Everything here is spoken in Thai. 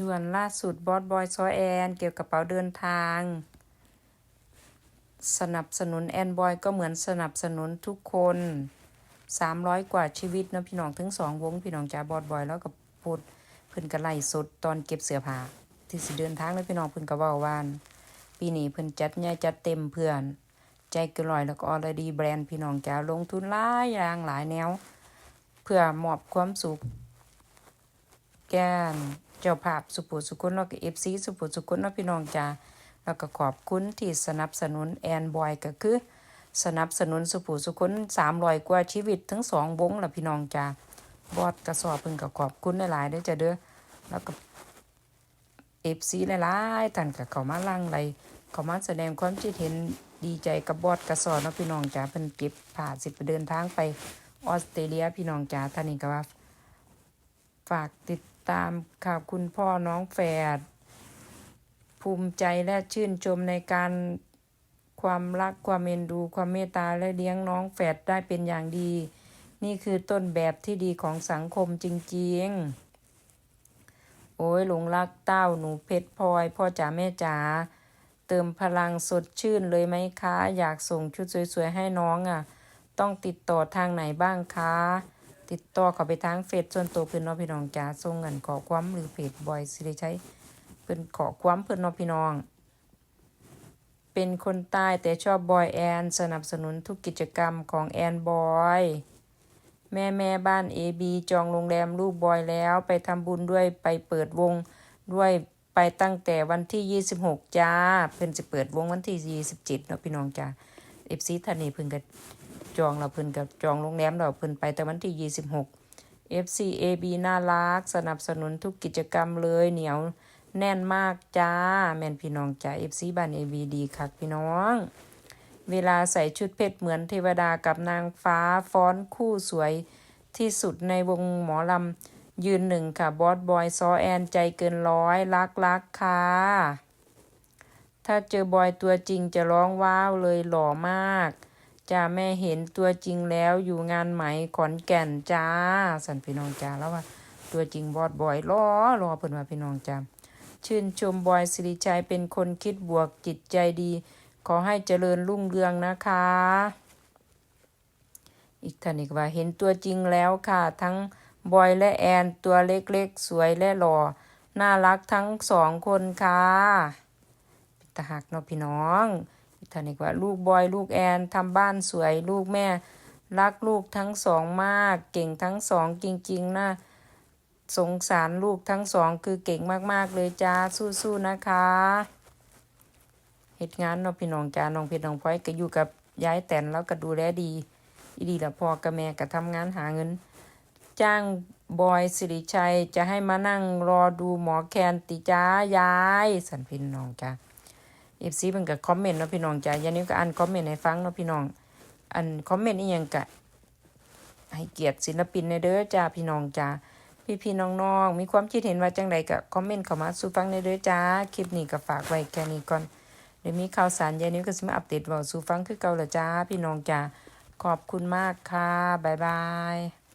ด่วนล่าสุดบอสบอยซอแอน เกี่ยวกับกระเป๋าเดินทาง สนับสนุนแอนบอยก็เหมือนสนับสนุนทุกคนสามร้อยกว่าชีวิตนะพี่น้องถึงสองวงพี่น้องจ้าบอสบอยแล้วก็พูดเพิ่นก็ไล่สดตอนเก็บเสื้อผ้าที่สิเดินทางแล้วพี่น้องเพิ่นก็เว้าวาน ปีนี้เพิ่นจัดใหญ่จัดเต็มเพื่อน ใจกินร้อยแล้วก็ออลดีแบรนด์พี่น้องจ้าลงทุนหลายอย่างหลายแนว เพื่อมอบความสุข แก่ เจ้าภาพสุปุสุคนแล้วก็เอฟซีสุปุสุคนเนาพี่น้องจ้าแล้วก็ขอบคุณที่สนับสนุนแอนบอยก็คือ สนับสนุนสุปุสุคนสามรอยกว่าชีวิตทั้งสองวงละพี่น้องจ้าบอดกระสอบเพิ่นก็ขอบคุณหลายๆด้อจ้าเด้อแล้วก็เอฟซีหลายๆท่านก็เข้ามาลังไลเข้ามาแสดงความคิดเห็นดีใจกับบอดกระสอบเนาะพี่น้องจ้าเพิ่นเก็บผ่าสิไปเดินทางไปออสเตรเลียพี่น้องจ้าท่านนี้ก็ว่าฝากติด ตามข่าวคุณพ่อน้องแฝด ภูมิใจและชื่นชมในการความรักความเมนดูความเมตตาและเลี้ยงน้องแฝดได้เป็นอย่างดี นี่คือต้นแบบที่ดีของสังคมจริงๆ โอ้ยหลงรักเต้าหนูเพชรพลอย พ่อจ๋าแม่จ๋าเติมพลังสดชื่นเลยไหมคะ อยากส่งชุดสวยๆให้น้องอะ ต้องติดต่อทางไหนบ้างคะ ติดต่อเขาไปทางเฟซส่วนตัวเพื่อนเนาะพี่น้องจ้าส่งเงินขอความหรือเพจบอยสิได้ใช้เพื่อนขอความเพื่อนเนาะพี่น้อง เป็นคนใต้แต่ชอบบอยแอนสนับสนุนทุกกิจกรรมของแอนบอยแม่แม่บ้านเอบีจองโรงแรมลูกบอยแล้วไปทำบุญด้วยไปเปิดวงด้วยไปตั้งแต่วันที่ 26 จ้า เพิ่นจะเปิดวงวันที่ 27เนาะพี่น้องจ้าเอฟซีท่านนี้เพิ่นก็ จองเราเพิ่นกับจองโรงแรมเราเพิ่นไปแต่วันที่ 26 FCAB น่ารัก สนับสนุนทุกกิจกรรมเลยเหนียวแน่นมากจ้า แม่นพี่น้องจ้า FC บ้าน AB ดีคักพี่น้อง เวลาใส่ชุดเพชรเหมือนเทวดากับนางฟ้าฟ้อนคู่สวยที่สุดในวงหมอลำยืนหนึ่งค่ะ บอสบอยซอแอนใจเกินร้อยรักรักค่ะ ถ้าเจอบอยตัวจริงจะร้องว้าวเลยหล่อมาก จ้าแม่เห็นตัวจริงแล้วอยู่งานไหมขอนแก่นจ้า สันพี่น้องจ้าแล้วว่า ตัวจริงบอดบอยรอรอเพิ่นว่าพี่น้องจ้าชื่นชมบอยสิริชัยเป็นคนคิดบวกจิตใจดี ขอให้เจริญรุ่งเรืองนะคะ อีกท่านอีกว่าเห็นตัวจริงแล้วค่ะ ทั้งบอยและแอนตัวเล็กๆ สวยและหล่อน่ารักทั้งสองคนค่ะป็นตาหักเนาะพี่น้อง ท่านอีกว่า ลูกบอยลูกแอนทำบ้านสวยลูกแม่ รักลูกทั้งสองมาก เก่งทั้งสองจริงๆนะสงสารลูกทั้งสองคือเก่งมากๆเลยจ้าสู้ๆนะคะเหตุงานเนาะพี่น้องจ้าน้องเพชรน้องพลอยก็อยู่กับยายแตนแล้วก็ดูแลดีอีดีละพอกับแม่ก็ทำงานหาเงิน จ้างบอยสิริชัยจะให้มานั่งรอดูหมอแคนติจ้ายายสันพี่น้องจ้า เอฟซีเพิ่นก็คอมเมนต์เนาะพี่น้องจ้ายันนี้ก็อ่านคอมเมนต์ให้ฟังเนาะพี่น้อง อันคอมเมนต์อีหยังก็ให้เกียรติศิลปินในเด้อจ้าพี่น้องจ้าพี่พี่น้องๆมีความคิดเห็นว่าจังใดก็คอมเมนต์เข้ามาสู่ฟังในเด้อจ้าคลิปนี้ก็ฝากไว้แค่นี้ก่อนเดี๋ยวมีข่าวสารยันนี้ก็สิมาอัปเดตเว้าสู่ฟังคือเก่าละจ้าพี่น้องจ้าขอบคุณมากค่ะบ๊ายบาย